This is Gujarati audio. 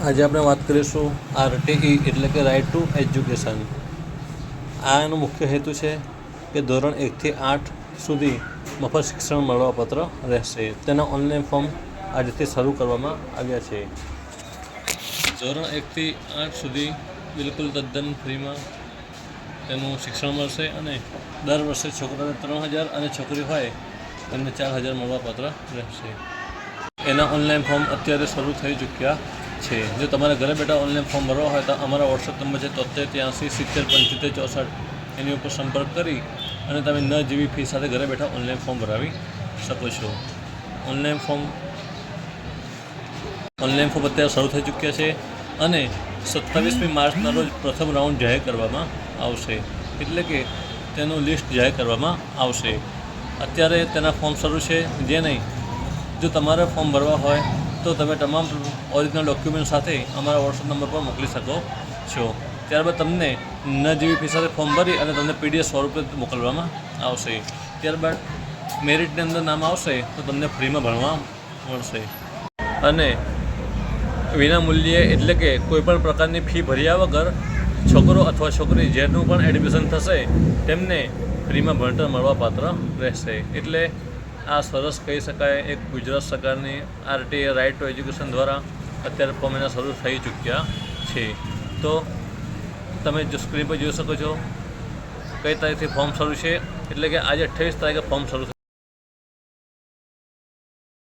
આજે આપણે વાત કરીશું આરટીઈ એટલે કે રાઇટ ટુ એજ્યુકેશન આ એનો મુખ્ય હેતુ છે કે ધોરણ એકથી આઠ સુધી મફત શિક્ષણ મળવાપાત્ર રહેશે. તેના ઓનલાઈન ફોર્મ આજથી શરૂ કરવામાં આવ્યા છે. ધોરણ એકથી આઠ સુધી બિલકુલ તદ્દન ફ્રીમાં તેનું શિક્ષણ મળશે અને દર વર્ષે છોકરાને ત્રણ હજાર અને છોકરી હોય તેમને ચાર હજાર મળવાપાત્ર રહેશે. એના ઓનલાઈન ફોર્મ અત્યારે શરૂ થઈ ચૂક્યા છે. જો તમારે ઘરે બેઠા ઓનલાઈન ફોર્મ ભરવા હોય તો અમારા વોટ્સઅપ નંબર છે તોતેર ત્યાંસી સિત્તેર પંચોતેર ચોસઠ. એની ઉપર સંપર્ક કરી અને તમે ન જેવી ફી સાથે ઘરે બેઠા ઓનલાઈન ફોર્મ ભરાવી શકો છો. ઓનલાઈન ફોર્મ ઓનલાઈન ફોર્મ અત્યારે શરૂ થઈ ચૂક્યા છે અને સત્તાવીસમી માર્ચના રોજ પ્રથમ રાઉન્ડ જાહેર કરવામાં આવશે. એટલે કે તેનું લિસ્ટ જાહેર કરવામાં આવશે. અત્યારે તેના ફોર્મ શરૂ છે. જે નહીં, જો તમારે ફોર્મ ભરવા હોય તો તમે તમામ ઓરિજિનલ ડોક્યુમેન્ટ સાથે અમારા વોટ્સઅપ નંબર પર મોકલી શકો છો. ત્યારબાદ તમને ન જેવી ફી સાથે ફોર્મ ભરી અને તમને પીડીએફ સ્વરૂપે મોકલવામાં આવશે. ત્યારબાદ મેરિટની અંદર નામ આવશે તો તમને ફ્રીમાં ભણવા મળશે. અને વિના મૂલ્યે એટલે કે કોઈપણ પ્રકારની ફી ભર્યા વગર છોકરો અથવા છોકરી જેનું પણ એડમિશન થશે, તેમને ફ્રીમાં ભણતર મળવા પાત્ર રહેશે. એટલે આ સરસ કહી શકાય, એક ગુજરાત સરકારની આરટીએ રાઇટ ટુ એજ્યુકેશન દ્વારા અત્યારે એના શરૂ થઈ ચૂક્યા છે. તો તમે જો સ્ક્રીન પર જોઈ શકો છો, કઈ તારીખથી ફોર્મ શરૂ છે? એટલે કે આજે અઠ્ઠાવીસ તારીખે ફોર્મ શરૂ